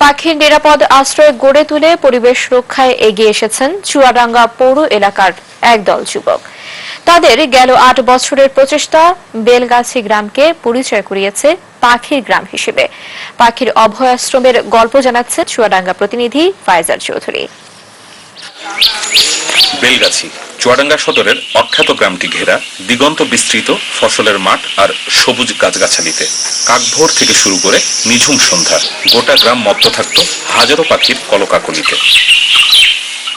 পাখির নিরাপদ আশ্রয় গড়ে তুলে পরিবেশ রক্ষায় এগিয়ে এসেছেন চুয়াডাঙ্গা পৌর এলাকার একদল যুবক। তাদের গেল আট বছরের প্রচেষ্টা বেলগাছি গ্রামকে পরিচয় করিয়েছে পাখির গ্রাম হিসেবে। পাখির অভয়াশ্রমের গল্প জানাচ্ছে চুয়াডাঙ্গা প্রতিনিধি ফাইজার চৌধুরী। চুয়াডাঙ্গা সদরের অখ্যাত গ্রামটি ঘেরা, দিগন্ত বিস্তৃত ফসলের মাঠ আর সবুজ গাছগাছালিতে। কাকভোর থেকে শুরু করে নিঝুম সন্ধ্যা, গোটা গ্রাম মত্ত থাকত হাজারো পাখির কলকাকলিতে।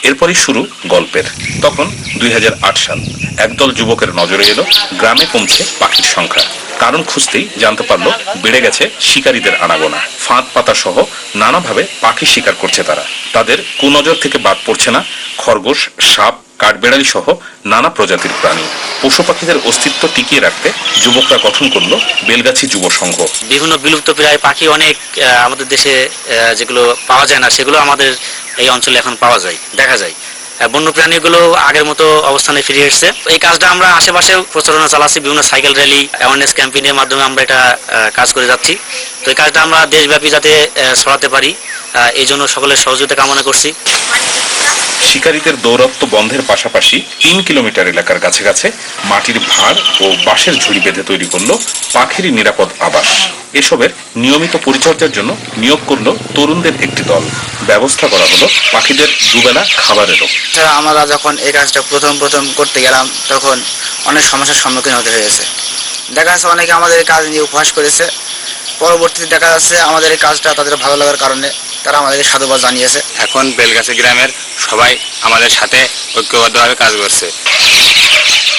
এরপরই শুরু গল্পের। তখন দুই হাজার আট সাল একদল যুবকের নজরে এলো, গ্রামে কমছে পাখির সংখ্যা। কারণ খুঁজতেই জানতে পারল, বেড়ে গেছে শিকারীদের আনাগোনা। ফাঁদ পাতা সহ নানাভাবে পাখি শিকার করছে তারা। তাদের কুনজর থেকে বাদ পড়ছে না, খরগোশ, সাপ কাঠবেড়ালি সহ নানা প্রজাতির প্রাণী। পশু পাখিদের অস্তিত্ব টিকিয়ে রাখতে যুবকরা গঠন করল বেলগাছি যুব সংঘ। বিভিন্ন বিলুপ্ত প্রায় পাখি অনেক আমাদের দেশে যেগুলো পাওয়া যায় না, সেগুলো আমাদের এই অঞ্চলে এখন পাওয়া যায়, দেখা যায়। বন্য প্রাণীগুলো আগের মতো অবস্থানে ফিরে এসেছে। এই কাজটা আমরা আশেপাশে প্রচারণা চালাচ্ছি, বিভিন্ন সাইকেল র্যালি অ্যাওয়ারনেস ক্যাম্পেইনের মাধ্যমে আমরা এটা কাজ করে যাচ্ছি। তো এই কাজটা আমরা দেশব্যাপী যাতে ছড়াতে পারি এই জন্য সকলের সহযোগিতা কামনা করছি। শিকারীদের দৌরত্ব বন্ধের পাশাপাশি তিন কিলোমিটার এলাকার কাছে কাছে মাটির ভার ও বাঁশের ঝুড়ি বেঁধে তৈরি করল পাখির নিরাপদ আবাস। এসবের নিয়মিত পরিচর্যার জন্য নিয়োগ করল তরুণদের একটি দল। ব্যবস্থা করা হলো পাখিদের দুবেলা খাবারেরও। আমরা যখন এই কাজটা প্রথম প্রথম করতে গেলাম, তখন অনেক সমস্যার সম্মুখীন হতে হয়েছে। দেখা যাচ্ছে অনেকে আমাদের কাজ নিয়ে উপহাস করেছে। পরবর্তীতে দেখা যাচ্ছে আমাদের এই কাজটা তাদের ভালো লাগার কারণে তারা আমাদেরকে সাধুবাদ জানিয়েছে। এখন বেলগাছি গ্রামের সবাই আমাদের সাথে ঐক্যবদ্ধভাবে কাজ করছে।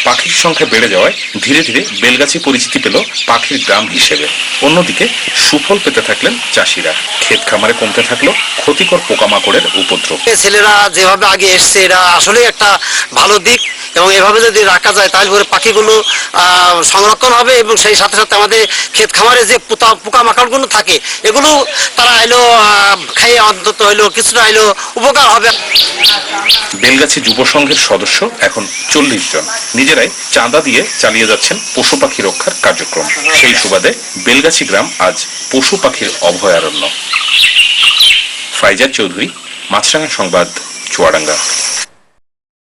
পাখির সংখ্যা বেড়ে যাওয়ায় ধীরে ধীরে বেলগাছি পরিচিতি পেল পাখির গ্রাম হিসেবে। অন্যদিকে সুফল পেতে থাকলেন চাষিরা। ক্ষেত খামারে কমতে থাকল ক্ষতিকর পোকামাকড়ের উপদ্রব। ছেলেরা যেভাবে আগে এসছে এটা আসলে একটা ভালো দিক এবং এভাবে যদি রাখা যায় তাহলে করে পাখিগুলো সংরক্ষণ হবে এবং সেই সাথে সাথে আমাদের ক্ষেত খামারে যে পোতা পোকামাকড়গুলো থাকে এগুলো তারা এলো খাইয়ে অন্তত হইল কিছুটা হইল উপকার হবে। বেলগাছি যুব সংঘের সদস্য এখন চল্লিশ জন। নিজেরাই চাঁদা দিয়ে চালিয়ে যাচ্ছেন পশু পাখি রক্ষার কার্যক্রম। সেই সুবাদে বেলগাছি গ্রাম আজ পশু পাখির অভয়ারণ্য। ফাইজার চৌধুরী, মাছরাঙা সংবাদ, চুয়াডাঙ্গা।